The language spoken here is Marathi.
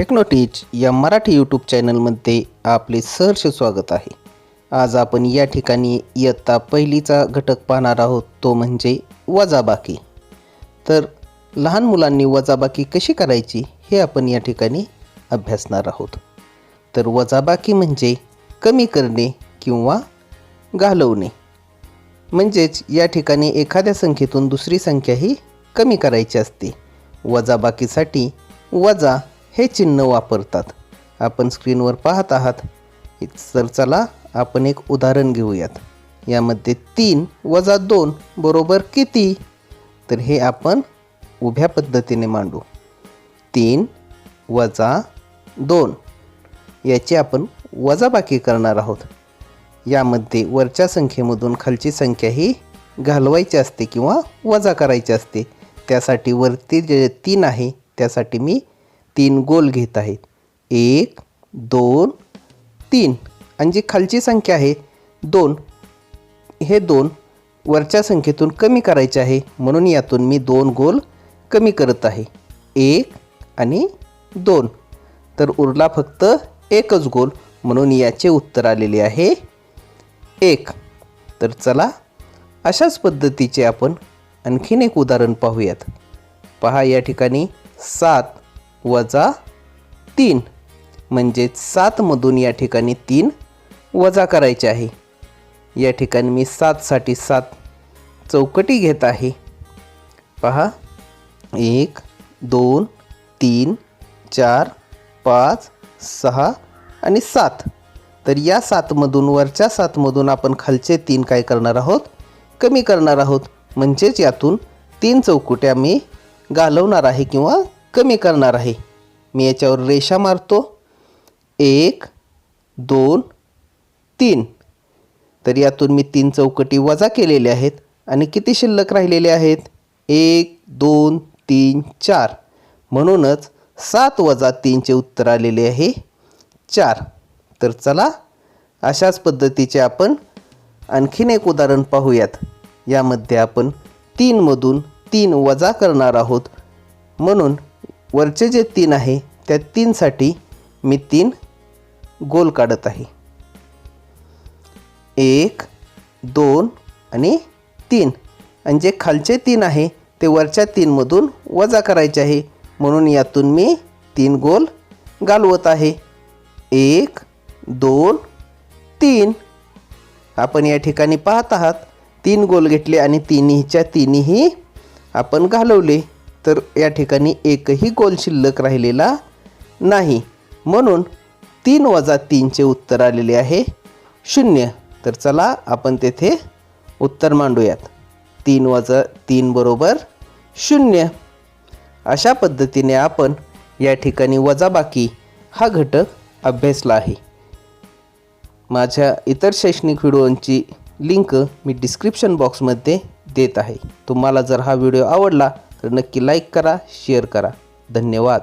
टेक्नोटीच या मराठी यूट्यूब चॅनलमध्ये आपले सहर्ष स्वागत आहे. आज आपण या ठिकाणी इयत्ता पहिलीचा घटक पाहणार आहोत तो म्हणजे वजाबाकी. तर लहान मुलांनी वजाबाकी कशी करायची हे आपण या ठिकाणी अभ्यासणार आहोत. तर वजाबाकी म्हणजे कमी करणे किंवा घालवणे. म्हणजेच या ठिकाणी एखाद्या संख्येतून दुसरी संख्या ही कमी करायची असते. वजाबाकीसाठी वजा हे चिन्ह वापरतात. आपण स्क्रीनवर पाहत आहात. तर चला आपण एक उदाहरण घेऊयात. यामध्ये तीन वजा दोन बरोबर किती? तर हे आपण उभ्या पद्धतीने मांडू. तीन वजा दोन. याची आपण वजाबाकी करणार आहोत. यामध्ये वरच्या संख्येमधून खालची संख्या ही घालवायची असते किंवा वजा करायची असते. त्यासाठी वरती जे तीन आहे त्यासाठी मी तीन गोल घेत आहे एक दोन तीन. आणि जी खालची संख्या आहे दोन. हे दोन वरच्या संख्येतून कमी करायचे आहे. म्हणून यातून मी दोन गोल कमी करत आहे. एक आणि दोन. तर उरला फक्त एकच गोल. म्हणून याचे उत्तर आलेले आहे एक. तर चला अशाच पद्धतीचे आपण आणखीन एक उदाहरण पाहूयात. पहा या ठिकाणी सात. वजा तीन. म्हणजेच सातमधून या ठिकाणी तीन वजा करायचे आहे. या ठिकाणी मी सातसाठी सात चौकटी घेत आहे. पहा. एक दोन तीन चार पाच सहा आणि सात. तर या सातमधून वरच्या सातमधून आपण खालचे तीन काय करणार आहोत? कमी करणार आहोत. म्हणजेच यातून तीन चौकुट्या मी घालवणार आहे किंवा कमी करणार आहे. मी याच्यावर रेषा मारतो. एक दोन तीन. तर यातून मी तीन चौकटी वजा केलेल्या आहेत आणि किती शिल्लक राहिलेले आहेत? एक दोन तीन चार. म्हणूनच सात वजा तीनचे उत्तर आलेले आहे चार. तर चला अशाच पद्धतीचे आपण आणखीन एक उदाहरण पाहूयात. यामध्ये आपण तीनमधून तीन वजा करणार आहोत. म्हणून वरचे जे तीन आहे त्या तीनसाठी मी तीन गोल काढत आहे. एक दोन आणि तीन. आणि जे खालचे तीन आहे ते वरच्या तीनमधून वजा करायचे आहे. म्हणून यातून मी तीन गोल घालवत आहे. एक दोन तीन. आपण या ठिकाणी पाहत आहात तीन गोल घेतले आणि तिन्हीच्या तिन्ही आपण घालवले. तर या ठिकाणी एकही गोल शिल्लक राहिलेला नाही. म्हणून तीन वजा तीनचे उत्तर आलेले आहे. शून्य. तर चला आपण तेथे उत्तर मांडूयात. तीन वजा तीन बरोबर शून्य. अशा पद्धतीने आपण या ठिकाणी वजाबाकी हा घटक अभ्यासला आहे. माझ्या इतर शैक्षणिक व्हिडिओंची लिंक मी डिस्क्रिप्शन बॉक्समध्ये देत आहे. तुम्हाला जर हा व्हिडिओ आवडला तर नक्की लाईक करा शेअर करा. धन्यवाद.